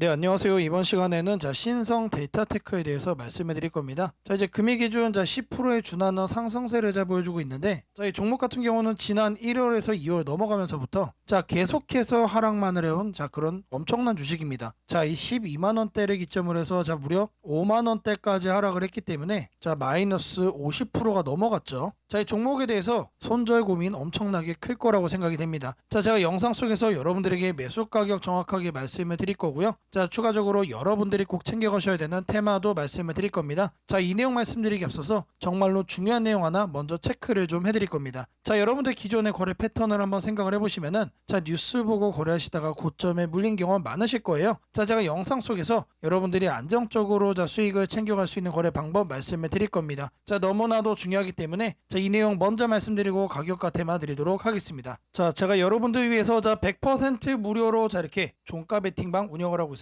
네, 안녕하세요. 이번 시간에는 자, 신성 데이터 테크에 대해서 말씀해 드릴 겁니다. 자, 이제 금일 기준 자 10%에 준하는 상승세를 자 보여주고 있는데 자, 이 종목 같은 경우는 지난 1월에서 2월 넘어가면서부터 자, 계속해서 하락만을 해온 자, 그런 엄청난 주식입니다. 자, 이 12만 원대를 기점으로 해서 자, 무려 5만 원대까지 하락을 했기 때문에 자, 마이너스 50%가 넘어갔죠. 자, 이 종목에 대해서 손절 고민 엄청나게 클 거라고 생각이 됩니다. 자, 제가 영상 속에서 여러분들에게 매수 가격 정확하게 말씀을 드릴 거고요. 자, 추가적으로 여러분들이 꼭 챙겨가셔야 되는 테마도 말씀을 드릴 겁니다. 자, 이 내용 말씀드리기 앞서서 정말로 중요한 내용 하나 먼저 체크를 좀 해드릴 겁니다. 자, 여러분들 기존의 거래 패턴을 한번 생각을 해보시면은 자, 뉴스 보고 거래하시다가 고점에 물린 경우 많으실 거예요. 자, 제가 영상 속에서 여러분들이 안정적으로 자, 수익을 챙겨갈 수 있는 거래 방법 말씀을 드릴 겁니다. 자, 너무나도 중요하기 때문에 자, 이 내용 먼저 말씀드리고 가격과 테마 드리도록 하겠습니다. 자, 제가 여러분들 위해서 자, 100% 무료로 자, 이렇게 종가 베팅방 운영을 하고 있습니다.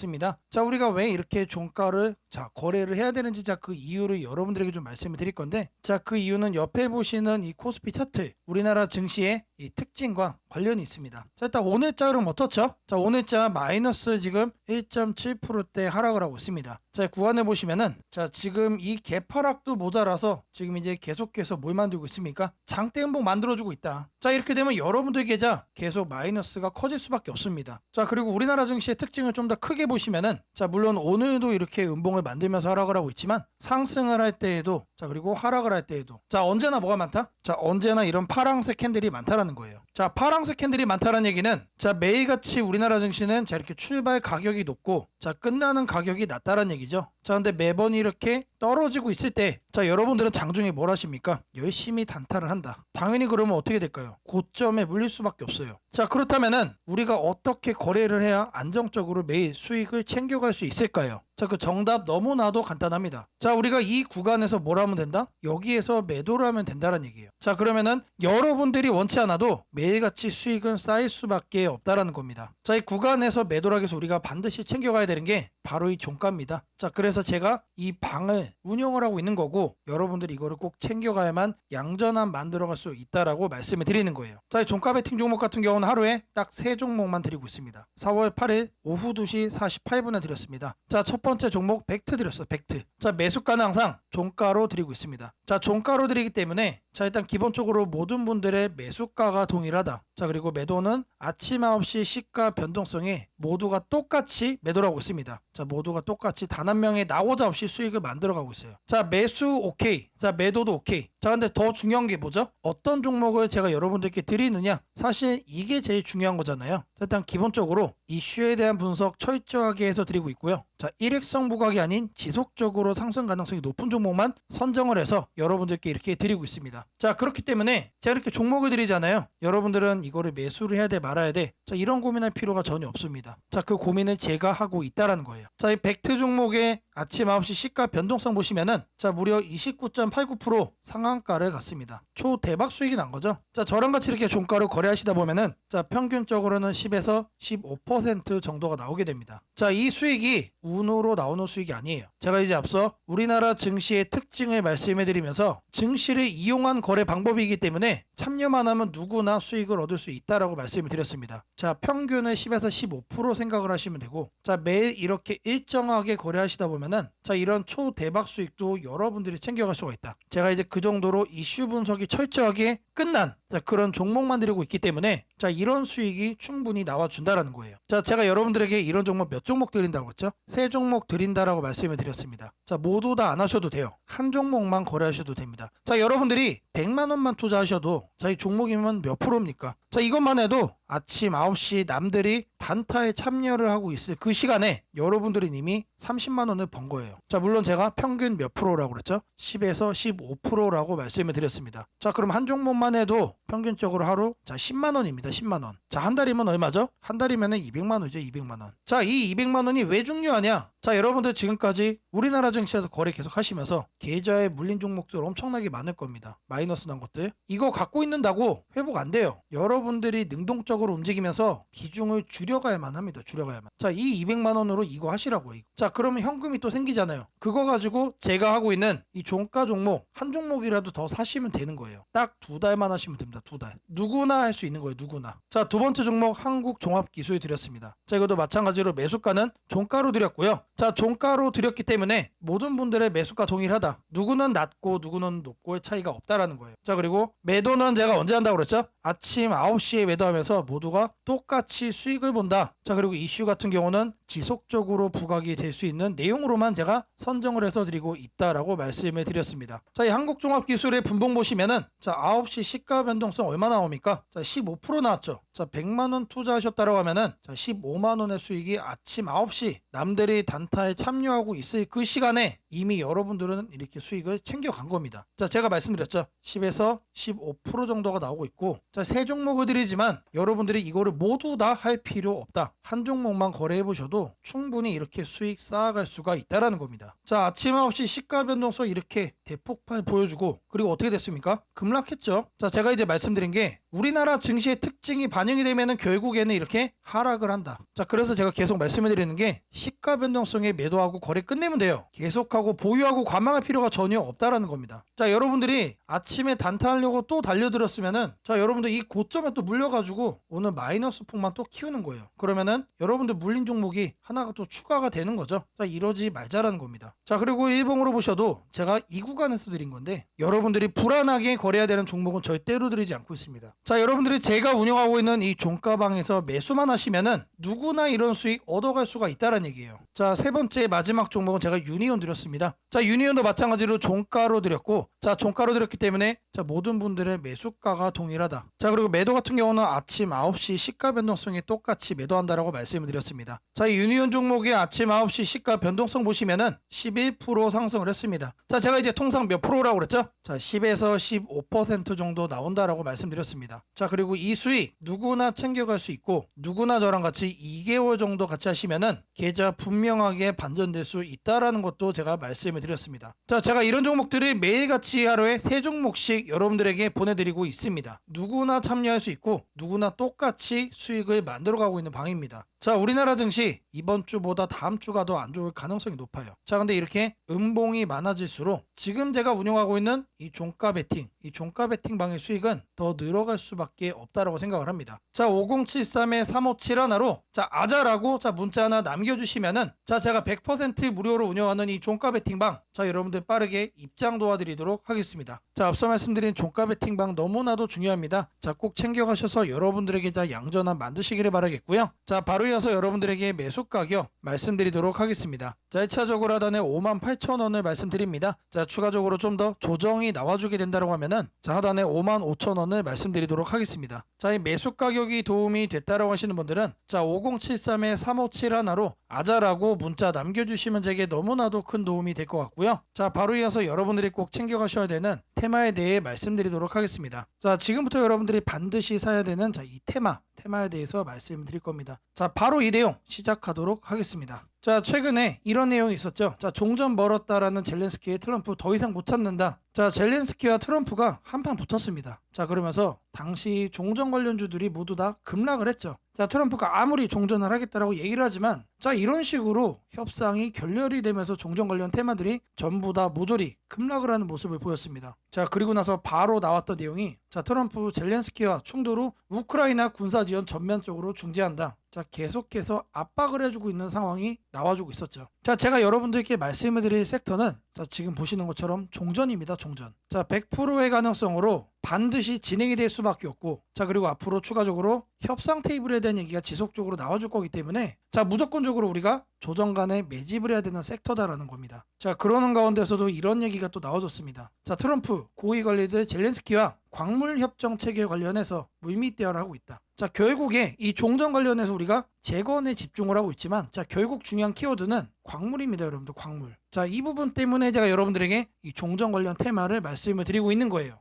자, 우리가 왜 이렇게 종가를 자, 거래를 해야 되는지 자, 그 이유를 여러분들에게 좀 말씀을 드릴 건데 자, 그 이유는 옆에 보시는 이 코스피 차트 우리나라 증시의 이 특징과 관련이 있습니다. 자, 일단 오늘자 흐름 어떻죠? 자, 오늘자 마이너스 지금 1.7%대 하락을 하고 있습니다. 자, 구간을 보시면은 자, 지금 이 개파락도 모자라서 지금 이제 계속해서 뭘 만들고 있습니까? 장대 음봉 만들어주고 있다. 자, 이렇게 되면 여러분들 계좌 계속 마이너스가 커질 수밖에 없습니다. 자, 그리고 우리나라 증시의 특징을 좀 더 크게 보시면은 자, 물론 오늘도 이렇게 음봉을 만들면서 하락을 하고 있지만 상승을 할 때에도 자, 그리고 하락을 할 때에도 자, 언제나 뭐가 많다? 자, 언제나 이런 파랑색 캔들이 많다라는 거예요. 자, 파랑색 캔들이 많다라는 얘기는 자, 매일같이 우리나라 증시는 자, 이렇게 출발 가격이 높고 자, 끝나는 가격이 낮다라는 얘기죠. 자, 근데 매번 이렇게 떨어지고 있을 때, 자, 여러분들은 장중에 뭘 하십니까? 열심히 단타를 한다. 당연히 그러면 어떻게 될까요? 고점에 물릴 수밖에 없어요. 자, 그렇다면은 우리가 어떻게 거래를 해야 안정적으로 매일 수익을 챙겨갈 수 있을까요? 자, 그 정답 너무나도 간단합니다. 자, 우리가 이 구간에서 뭘 하면 된다? 여기에서 매도를 하면 된다는 얘기예요. 자, 그러면은 여러분들이 원치 않아도 매일같이 수익은 쌓일 수밖에 없다라는 겁니다. 자, 이 구간에서 매도를 하기 위해서 우리가 반드시 챙겨가야 되는 게 바로 이 종가입니다. 자, 그래서 제가 이 방을 운영을 하고 있는 거고 여러분들이 이거를 꼭 챙겨가야만 양전함 만들어갈 수 있다라고 말씀을 드리는 거예요. 자, 이 종가 베팅 종목 같은 경우는 하루에 딱 세 종목만 드리고 있습니다. 4월 8일 오후 2시 48분에 드렸습니다. 자, 첫 번째 종목 벡트 드렸어요. 벡트. 자, 매수가는 항상 종가로 드리고 있습니다. 자, 종가로 드리기 때문에 자, 일단 기본적으로 모든 분들의 매수가가 동일하다. 자, 그리고 매도는 아침 9시 시가 변동성에 모두가 똑같이 매도를 하고 있습니다. 자, 모두가 똑같이 단 한 명의 나오자 없이 수익을 만들어 가고 있어요. 자, 매수 오케이. 자, 매도도 오케이. 자, 근데 더 중요한 게 뭐죠? 어떤 종목을 제가 여러분들께 드리느냐? 사실 이게 제일 중요한 거잖아요. 일단 기본적으로 이슈에 대한 분석 철저하게 해서 드리고 있고요. 자, 일획성 부각이 아닌 지속적으로 상승 가능성이 높은 종목만 선정을 해서 여러분들께 이렇게 드리고 있습니다. 자, 그렇기 때문에 제가 이렇게 종목을 드리잖아요. 여러분들은 이거를 매수를 해야 돼 말아야 돼. 자, 이런 고민할 필요가 전혀 없습니다. 자, 그 고민을 제가 하고 있다라는 거예요. 자, 이 벡트 종목의 아침 9시 시가 변동성 보시면은 자, 무려 29.89%상 한가를 갔습니다. 초 대박 수익이 난 거죠. 자, 저랑 같이 이렇게 종가로 거래하시다 보면은 자, 평균적으로는 10에서 15% 정도가 나오게 됩니다. 자, 이 수익이 운으로 나오는 수익이 아니에요. 제가 이제 앞서 우리나라 증시의 특징을 말씀해 드리면서 증시를 이용한 거래 방법이기 때문에 참여만 하면 누구나 수익을 얻을 수 있다라고 말씀을 드렸습니다. 자, 평균을 10에서 15% 생각을 하시면 되고 자, 매일 이렇게 일정하게 거래하시다 보면은 자, 이런 초 대박 수익도 여러분들이 챙겨갈 수가 있다. 제가 이제 그 정도 로 이슈 분석이 철저하게 끝난 자, 그런 종목만 드리고 있기 때문에 자, 이런 수익이 충분히 나와 준다라는 거예요. 자, 제가 여러분들에게 이런 종목 몇 종목 드린다고 했죠? 세 종목 드린다라고 말씀을 드렸습니다. 자, 모두 다 안 하셔도 돼요. 한 종목만 거래하셔도 됩니다. 자, 여러분들이 100만 원만 투자하셔도 자, 이 종목이면 몇 프로입니까? 자, 이것만 해도 아침 9시 남들이 단타에 참여를 하고 있을 그 시간에 여러분들이 이미 30만 원을 번 거예요. 자, 물론 제가 평균 몇 프로라고 그랬죠? 10에서 15%라고 말씀을 드렸습니다. 자, 그럼 한 종목만 해도 평균적으로 하루 자, 10만 원입니다. 10만 원. 자, 한 달이면 얼마죠? 한 달이면 200만 원이죠. 200만 원. 자, 이 200만 원이 왜 중요하냐? 자, 자, 여러분들 지금까지 우리나라 증시에서 거래 계속 하시면서 계좌에 물린 종목들 엄청나게 많을 겁니다. 마이너스 난 것들. 이거 갖고 있는다고 회복 안 돼요. 여러분들이 능동적으로 움직이면서 비중을 줄여가야만 합니다. 줄여가야만. 자, 이 200만 원으로 이거 하시라고요. 이거. 자, 그러면 현금이 또 생기잖아요. 그거 가지고 제가 하고 있는 이 종가 종목 한 종목이라도 더 사시면 되는 거예요. 딱 두 달만 하시면 됩니다. 두 달. 누구나 할 수 있는 거예요. 누구나. 자, 두 번째 종목 한국 종합 기술 드렸습니다. 자, 이것도 마찬가지로 매수가는 종가로 드렸고요. 자, 종가로 드렸기 때문에 모든 분들의 매수가 동일하다. 누구는 낮고 누구는 높고의 차이가 없다라는 거예요. 자, 그리고 매도는 제가 언제 한다고 그랬죠? 아침 9시에 매도하면서 모두가 똑같이 수익을 본다. 자, 그리고 이슈 같은 경우는 지속적으로 부각이 될 수 있는 내용으로만 제가 선정을 해서 드리고 있다라고 말씀을 드렸습니다. 자, 이 한국종합기술의 분봉 보시면은 자, 9시 시가 변동성 얼마 나옵니까? 자, 15% 나왔죠. 자, 100만 원 투자하셨다고 하면은 자, 15만 원의 수익이 아침 9시 남들이 단타에 참여하고 있을 그 시간에 이미 여러분들은 이렇게 수익을 챙겨간 겁니다. 자, 제가 말씀드렸죠. 10에서 15% 정도가 나오고 있고 자, 세 종목을 드리지만 여러분들이 이거를 모두 다 할 필요 없다. 한 종목만 거래해 보셔도 충분히 이렇게 수익 쌓아갈 수가 있다라는 겁니다. 자, 아침 9시 시가 변동성 이렇게 대폭발 보여주고 그리고 어떻게 됐습니까? 급락했죠. 자, 제가 이제 말씀드린 게 우리나라 증시의 특징이 반영이 되면은 결국에는 이렇게 하락을 한다. 자, 그래서 제가 계속 말씀해 드리는 게 시가 변동성에 매도하고 거래 끝내면 돼요. 계속하고 보유하고 관망할 필요가 전혀 없다라는 겁니다. 자, 여러분들이 아침에 단타하려고 또 달려들었으면은 자, 여러분들 이 고점에 또 물려가지고 오늘 마이너스 폭만 또 키우는 거예요. 그러면은 여러분들 물린 종목이 하나가 또 추가가 되는 거죠. 자, 이러지 말자라는 겁니다. 자, 그리고 일봉으로 보셔도 제가 이 구간에서 드린 건데 여러분들이 불안하게 거래해야 되는 종목은 절대로 드리지 않고 있습니다. 자, 여러분들이 제가 운영하고 있는 이 종가방에서 매수만 하시면은 누구나 이런 수익 얻어갈 수가 있다는 얘기예요. 자, 세 번째 마지막 종목은 제가 유니온 드렸습니다. 자, 유니온도 마찬가지로 종가로 드렸고, 자, 종가로 드렸기 때문에 자, 모든 분들의 매수가가 동일하다. 자, 그리고 매도 같은 경우는 아침 9시 시가 변동성이 똑같이 매도한다라고 말씀을 드렸습니다. 자, 이 유니온 종목의 아침 9시 시가 변동성 보시면은 11% 상승을 했습니다. 자, 제가 이제 통상 몇 프로라고 그랬죠? 자, 10에서 15% 정도 나온다라고 말씀드렸습니다. 자, 그리고 이 수익 누구나 챙겨갈 수 있고 누구나 저랑 같이 2개월 정도 같이 하시면은 계좌 분명하게 반전될 수 있다라는 것도 제가 말씀을 드렸습니다. 자, 제가 이런 종목들을 매일같이 하루에 세 종목씩 여러분들에게 보내드리고 있습니다. 누구나 참여할 수 있고 누구나 똑같이 수익을 만들어가고 있는 방입니다. 자, 우리나라 증시 이번 주보다 다음 주가 더 안 좋을 가능성이 높아요. 자, 근데 이렇게 음봉이 많아질수록 지금 제가 운영하고 있는 이 종가 베팅, 이 종가 베팅 방의 수익은 더 늘어갈 수밖에 없다라고 생각을 합니다. 자, 5073에 357 하나로 자, 아자라고 자, 문자 하나 남겨 주시면은 자, 제가 100% 무료로 운영하는 이 종가 베팅 방, 자, 여러분들 빠르게 입장 도와드리도록 하겠습니다. 자, 앞서 말씀드린 종가 베팅 방 너무나도 중요합니다. 자, 꼭 챙겨가셔서 여러분들에게 자, 양전환 만드시기를 바라겠고요. 자, 바로 이어서 여러분들에게 매수 가격 말씀드리도록 하겠습니다. 자, 1차적으로 하단에 58,000원을 말씀드립니다. 자, 추가적으로 좀 더 조정이 나와주게 된다고 하면은 자, 하단에 55,000원을 말씀드리도록 하겠습니다. 자, 이 매수 가격이 도움이 됐다라고 하시는 분들은 자, 5073에 357 하나로 아자라고 문자 남겨주시면 제게 너무나도 큰 도움이 될 것 같고요. 자, 바로 이어서 여러분들이 꼭 챙겨가셔야 되는 테마에 대해 말씀드리도록 하겠습니다. 자, 지금부터 여러분들이 반드시 사야 되는 자, 이 테마, 테마에 대해서 말씀드릴 겁니다. 자, 바로 이 내용 시작하도록 하겠습니다. 자, 최근에 이런 내용이 있었죠. 자, 종전 멀었다라는 젤렌스키의 트럼프 더 이상 못 참는다. 자, 젤렌스키와 트럼프가 한판 붙었습니다. 자, 그러면서 당시 종전 관련주들이 모두 다 급락을 했죠. 자, 트럼프가 아무리 종전을 하겠다라고 얘기를 하지만 자, 이런 식으로 협상이 결렬이 되면서 종전 관련 테마들이 전부 다 모조리 급락을 하는 모습을 보였습니다. 자, 그리고 나서 바로 나왔던 내용이 자, 트럼프 젤렌스키와 충돌 후 우크라이나 군사 지원 전면적으로 중지한다. 자, 계속해서 압박을 해주고 있는 상황이 나와주고 있었죠. 자, 제가 여러분들께 말씀을 드릴 섹터는 자, 지금 보시는 것처럼 종전입니다, 종전. 자, 100%의 가능성으로 반드시 진행이 될 수밖에 없고, 자, 그리고 앞으로 추가적으로 협상 테이블에 대한 얘기가 지속적으로 나와줄 거기 때문에, 자, 무조건적으로 우리가 조정 간에 매집을 해야 되는 섹터다라는 겁니다. 자, 그러는 가운데서도 이런 얘기가 또 나와줬습니다. 자, 트럼프 고위 관리들 젤렌스키와 광물 협정 체계 관련해서 물밑 대화를 하고 있다. 자, 결국에 이 종전 관련해서 우리가 재건에 집중을 하고 있지만 자 결국 중요한 키워드는 광물입니다 여러분들 광물. 자 이 부분 때문에 제가 여러분들에게 이 종전 관련 테마를 말씀을 드리고 있는 거예요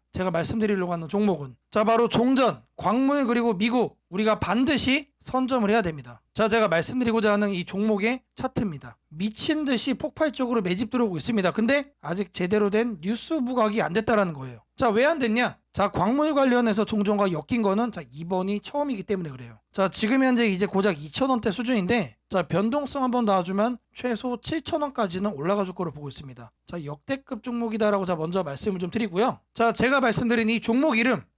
제가 말씀드리려고 하는 종목은 자 바로 종전, 광물 그리고 미국 우리가 반드시 선점을 해야 됩니다. 자 제가 말씀드리고자 하는 이 종목의 차트입니다. 미친 듯이 폭발적으로 매집 들어오고 있습니다. 근데 아직 제대로 된 뉴스 부각이 안 됐다라는 거예요. 자 왜 안 됐냐? 자 광물 관련해서 종전과 엮인 거는 자 이번이 처음이기 때문에 그래요. 자 지금 현재 이제 고작 2,000원대 수준인데 자 변동성 한번 놔주면 최소 7,000원까지는 올라가 줄 거로 보고 있습니다. 자 역대급 종목이다라고 자 먼저 말씀을 좀 드리고요. 자 제가 말씀드린 이 종목 이름